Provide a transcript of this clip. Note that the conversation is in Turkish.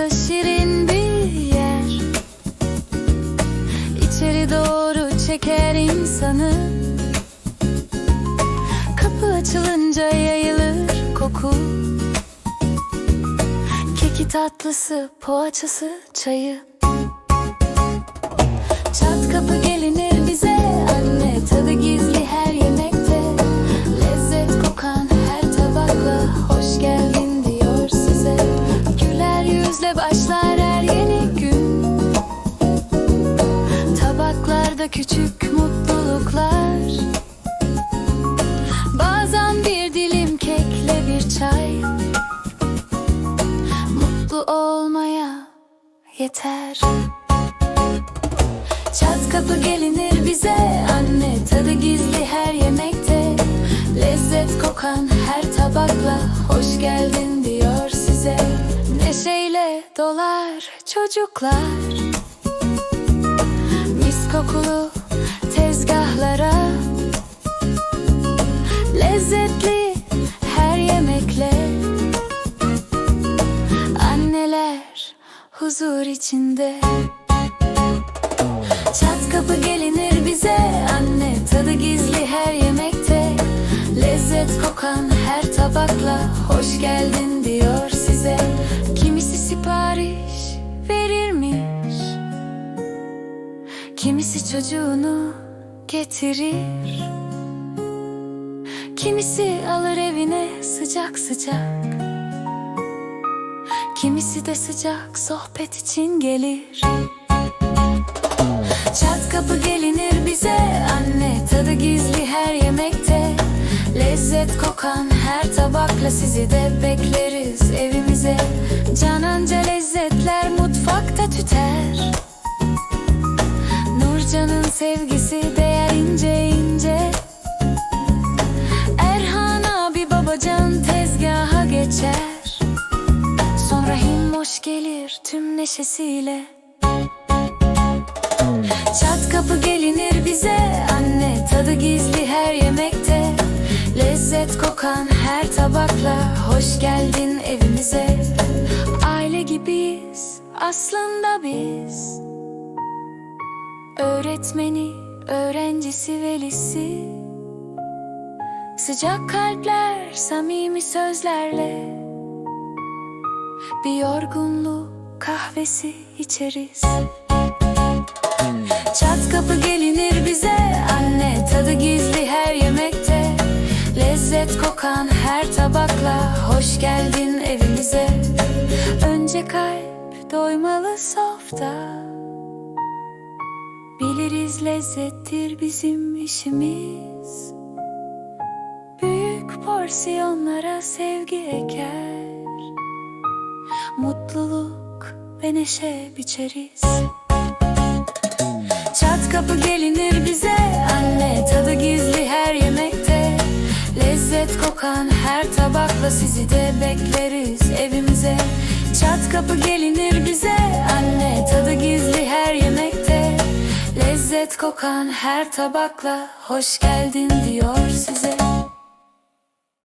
Burası şirin bir yer. İçeri doğru çeker insanı. Kapı açılınca yayılır koku. Keki tatlısı, poğaçası, çayı. Çat kapı Tabaklarda küçük mutluluklar. Bazen bir dilim kekle bir çay. Mutlu olmaya yeter. Çat kapı gelinir bize Anne tadı gizli her yemekte. Lezzet kokan her tabakla Hoş geldin diyor size. Neşeyle dolar çocuklar kokulu tezgahlara. Lezzetli her yemekle. Anneler huzur içinde. Çat kapı gelinir bize Anne tadı gizli her yemekte. Lezzet kokan her tabakla Hoş geldin diyor size. Kimisi sipariş verirmiş Kimisi çocuğunu getirir. Kimisi alır evine sıcak sıcak. Kimisi de sıcak sohbet için gelir. Çat kapı gelinir bize Anne tadı gizli her yemekte. Lezzet kokan her tabakla Sizi de bekleriz evimize. Cananca lezzetler mutfakta tüter sevgisi değer ince ince. Erhan abi babacan tezgaha geçer. Sonra Himmoş gelir tüm neşesiyle. Çat kapı gelinir bize Anne tadı gizli her yemekte. Lezzet kokan her tabakla Hoş geldin evimize. Aile gibiyiz aslında biz Öğretmeni, öğrencisi, velisi. Sıcak kalpler, samimi sözlerle. Bir yorgunluk kahvesi içeriz. Çat kapı gelinir bize Anne tadı gizli her yemekte. Lezzet kokan her tabakla Hoş geldin evimize. Önce kalp doymalı softa Biliriz lezzettir bizim işimiz. Büyük porsiyonlara sevgi eker. Mutluluk ve neşe biçeriz. Çat kapı gelinir bize Anne tadı gizli her yemekte. Lezzet kokan her tabakla Sizi de bekleriz evimize. Çat kapı gelinir bize Anne tadı gizli her yemekte Lezzet kokan her tabakla Hoş geldin diyor size